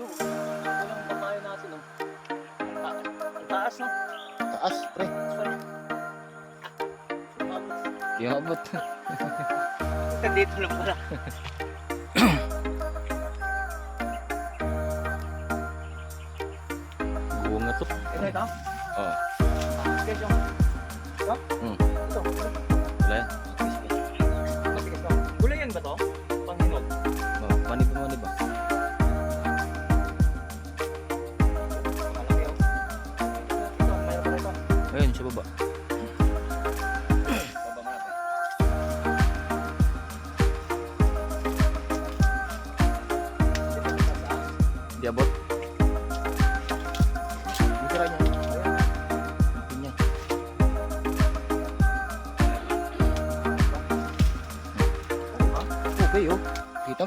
Ito, yung papaya natin, oh. Ang ta- Ang taas, no? Taas, pre. Sorry. Sumabot. Di mabot. Dito lang pala. Bunga to. Ito, ito. Oh, Okay, yung... Ito? Hmm. Ito.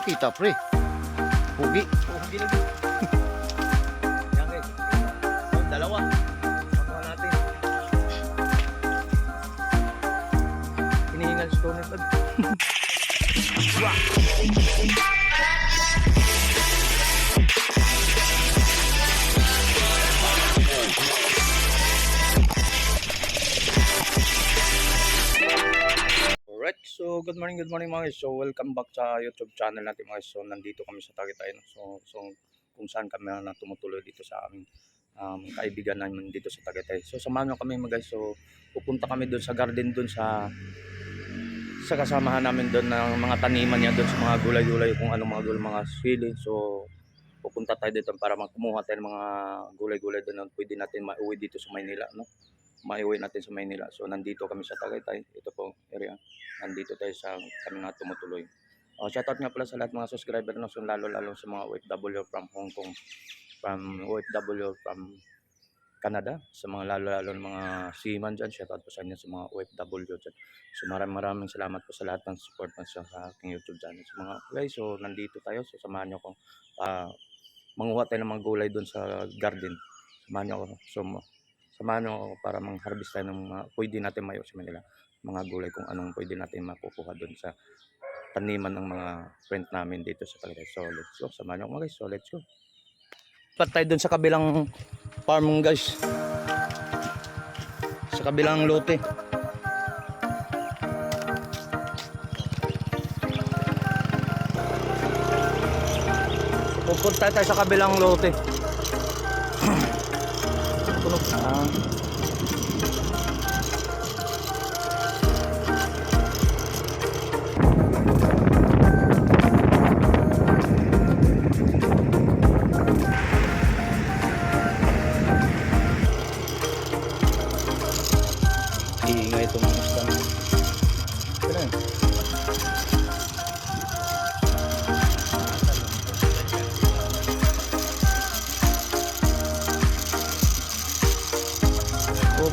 Kita, pre. Pugi. Oh, hindi lagi. Good morning, good morning mga guys. So welcome back sa YouTube channel natin mga guys. So nandito kami sa Tagaytay. No? So, so kung saan kami na tumutuloy dito sa aming um, kaibigan namin dito sa Tagaytay. So samahan nyo kami mga guys. So pupunta kami doon sa garden doon sa sa kasamahan namin doon ng mga taniman niya doon sa mga gulay-gulay kung anong mga gulay, mga sili. So pupunta tayo dito para magkumuha tayo ng mga gulay-gulay doon na pwede natin mauwi dito sa Maynila. No? Maiuwi natin sa Maynila. So nandito kami sa Tagaytay. Ito po area nandito tayo sa kami na tumutuloy. Oh, shoutout nga pala sa lahat mga subscriber no, so lalo lalo sa mga OFW from Hong Kong, from OFW from Canada, sa mga lalo lalo ng mga seaman dyan, shoutout po sa inyo sa mga OFW dyan. So maraming maraming salamat po sa lahat ng support na sa aking YouTube channel. So mga guys, so nandito tayo, so samahan nyo ko, ah manguha tayo ng mga gulay doon sa garden. Samahan nyo ako, so samahan nyo ako para mang-harvest tayo ng mga pwede natin mayo sa Manila mga gulay kung anong pwede natin makukuha doon sa taniman ng mga friend namin dito sa Tagaytay. So let's go. Samahan niyo ako guys. So let's go. Patay doon sa kabilang farm guys. Sa kabilang lote. Pupunta tayo sa kabilang lote. 啊。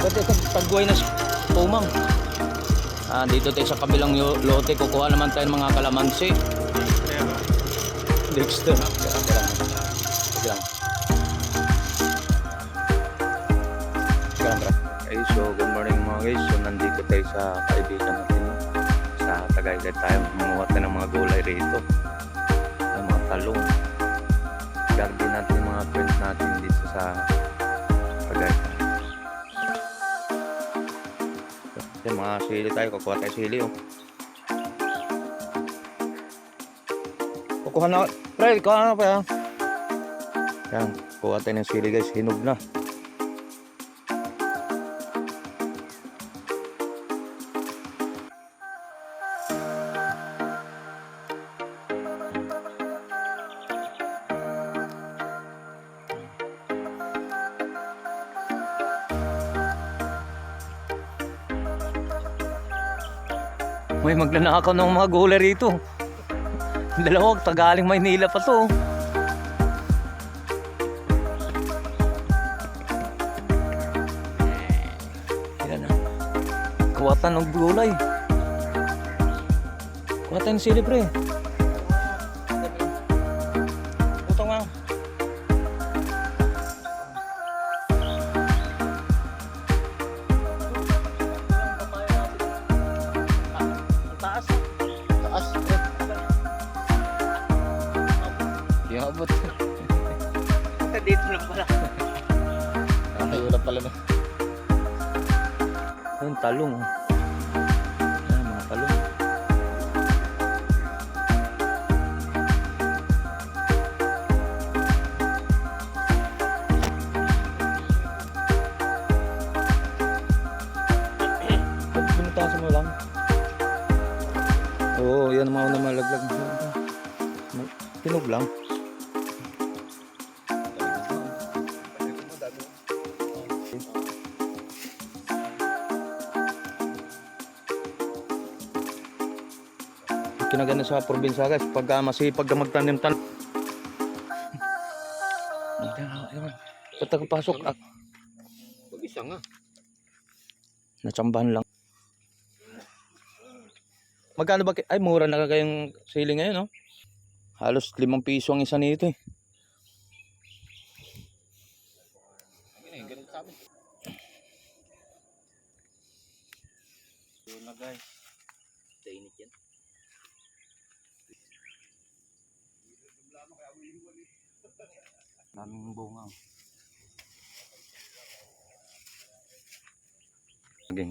Ba't ito tagway na pumang? Ah, dito tayo sa kabilang lote, kukuha naman tayo ng mga kalamansi. Dexter. Lang. Teka lang. Okay, so good morning mga guys. So nandito tayo sa kaibigan natin. Sa Tagaytay tayo. Manguha tayo ng mga gulay rito. Ng mga talong. Garden natin mga friends natin dito sa Tagaytay. Yan mga sili tayo. Kukuha tayo sili oh. Kukuha na. Pre, kuha na pa yan. Yan. Kuha tayo ng sili guys. Hinog na. May magnanakaw ng mga gulay rito. Dalawag, tagaling Maynila pa to. Yan na. Kuwatan ng gulay. Kuwatan sili pre. Di mabot. dito lang pala. Nakatayo lang pala na. Ayun, talong. oh. Oo, yan ang mga namalaglag. Tinog lang. kinagana sa probinsya guys pag uh, masipag ka magtanim tan Ba't ako pasok? Ah, Mag-isa nga. natsambahan lang. Magkano ba? Ay, mura na kayong sili ngayon, no? Halos limang piso ang isa nito eh. Yun na guys. Tainit yan. Daming bunga. Sige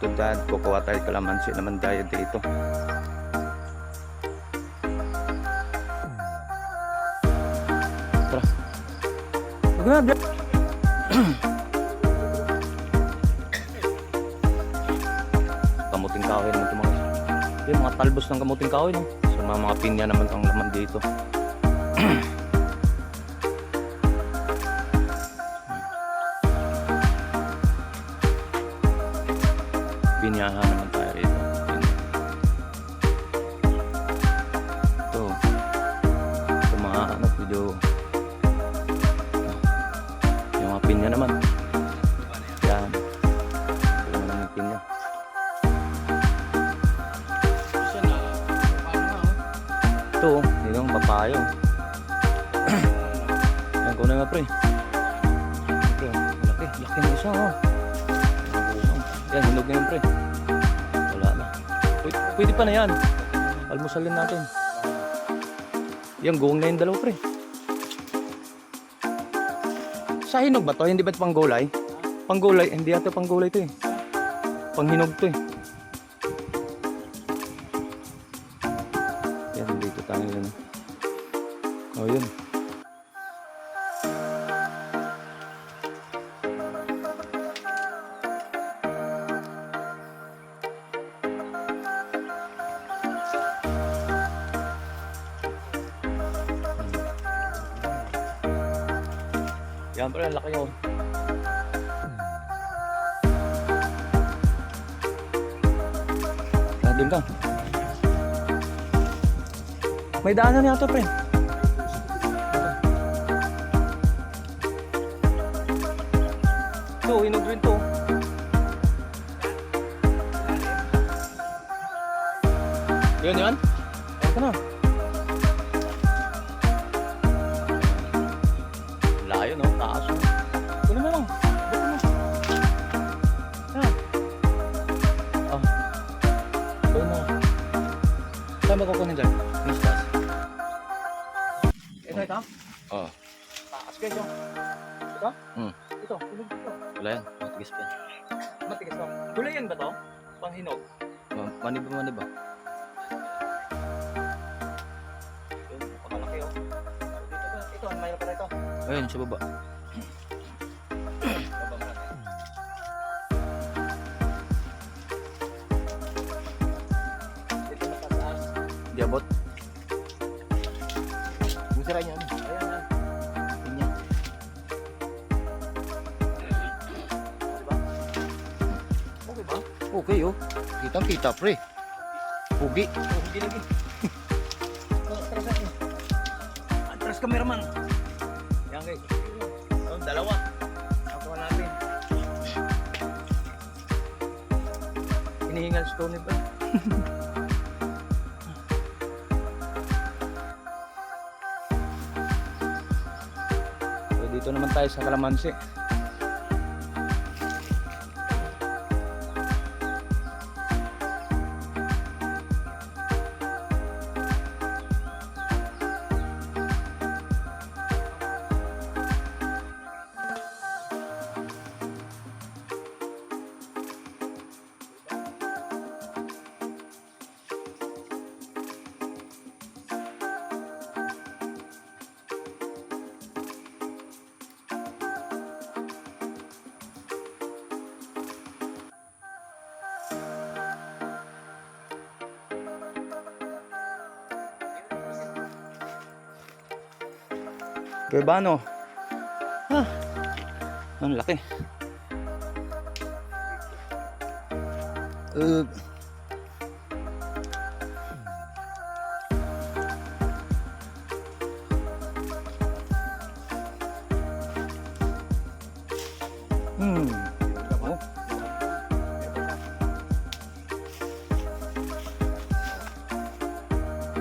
Ito dad, kukuha tayo kalamansi naman tayo dito. Tara. Dad. kamuting kahoy naman ito mga yung mga talbos ng kamuting kahoy no so mga, mga pinya naman ang laman dito pinyahan naman tayo rito ito ito mga ano medyo yung mga pinya naman yan ito naman yung pinya na. Nga. Ito, yun yung papayo. Yan, kunin mo pre. Pre, oh, malaki. Laki ng isa, oh. Yan, hinog na yun, pre. Pwede, pa na yan. Almusalin natin. Yan, guwang na yung dalawa, pre. Sa hinog ba to? Hindi ba ito panggulay? Panggulay, hindi ito panggulay to eh. Panghinog to eh. Yan, ang laki oh. Nadim ka. May daanan yata, pre. Ito, inog rin to. Yun, yun. Ito na. Saan ba kukunin dyan? Mistas. Ito, ito. Oh. Taas guys, oh. Ito? Hmm. Ito, hinog ito. Wala yan. Matigas pa yan. Matigas to. Gulay yan ba to? Panghinog. Ma- Mani ba, mani ba? Yun, pakalaki oh. Dito ba? Ito, ano mayroon pa rito? Ayun, sa. Baba Yung sira niya. ano? Ayan. Pinya. Okay ba? Okay oh. Kitang kita pre. Pugi. Hindi lagi. Atras. Atras cameraman. Yan guys. Oh, dalawa. Nakuha natin. Hinihingal si Tony ba? dito naman tayo sa Kalamansi. Gurbano. Ah, ang laki. Uh, Hmm. Oh.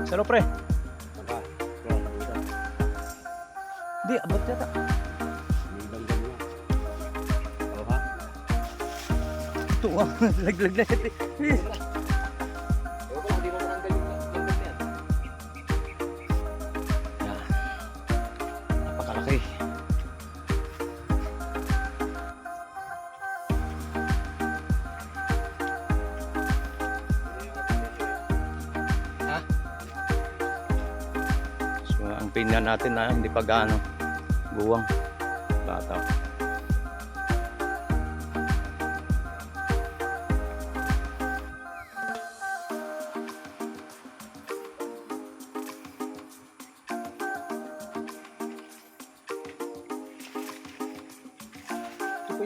Salo pre. Di, abot yata. Ito ah, laglag na. Yan. Napakalaki. Ha? Ang pinya natin na hindi pa gaano buwang bata.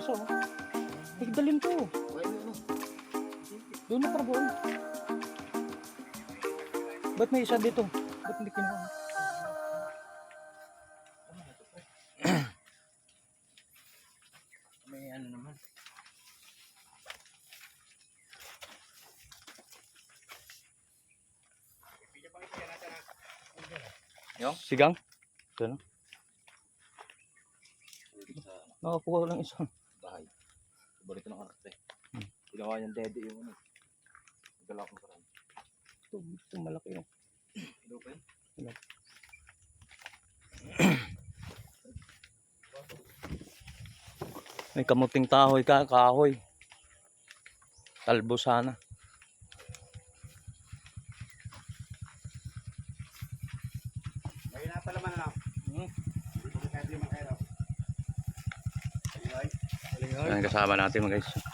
Oh. Tigdalin to. Doon na buwan. Ba't may isa dito? Ba't hindi kinuha? Sigang? Ito na. Nakakuha ko lang isa. bahay. Paborito ng anak eh. Hmm. Ginawa niyang dede yung ano. Dala ko parang. Ito, ito malaki oh. yung. Ilo pa yun? May kamuting tahoy ka, kahoy. Talbo sana. May napalaman na. Hmm. Hindi mo kahit di man kayo. Anyway. Yan kasama natin mga guys.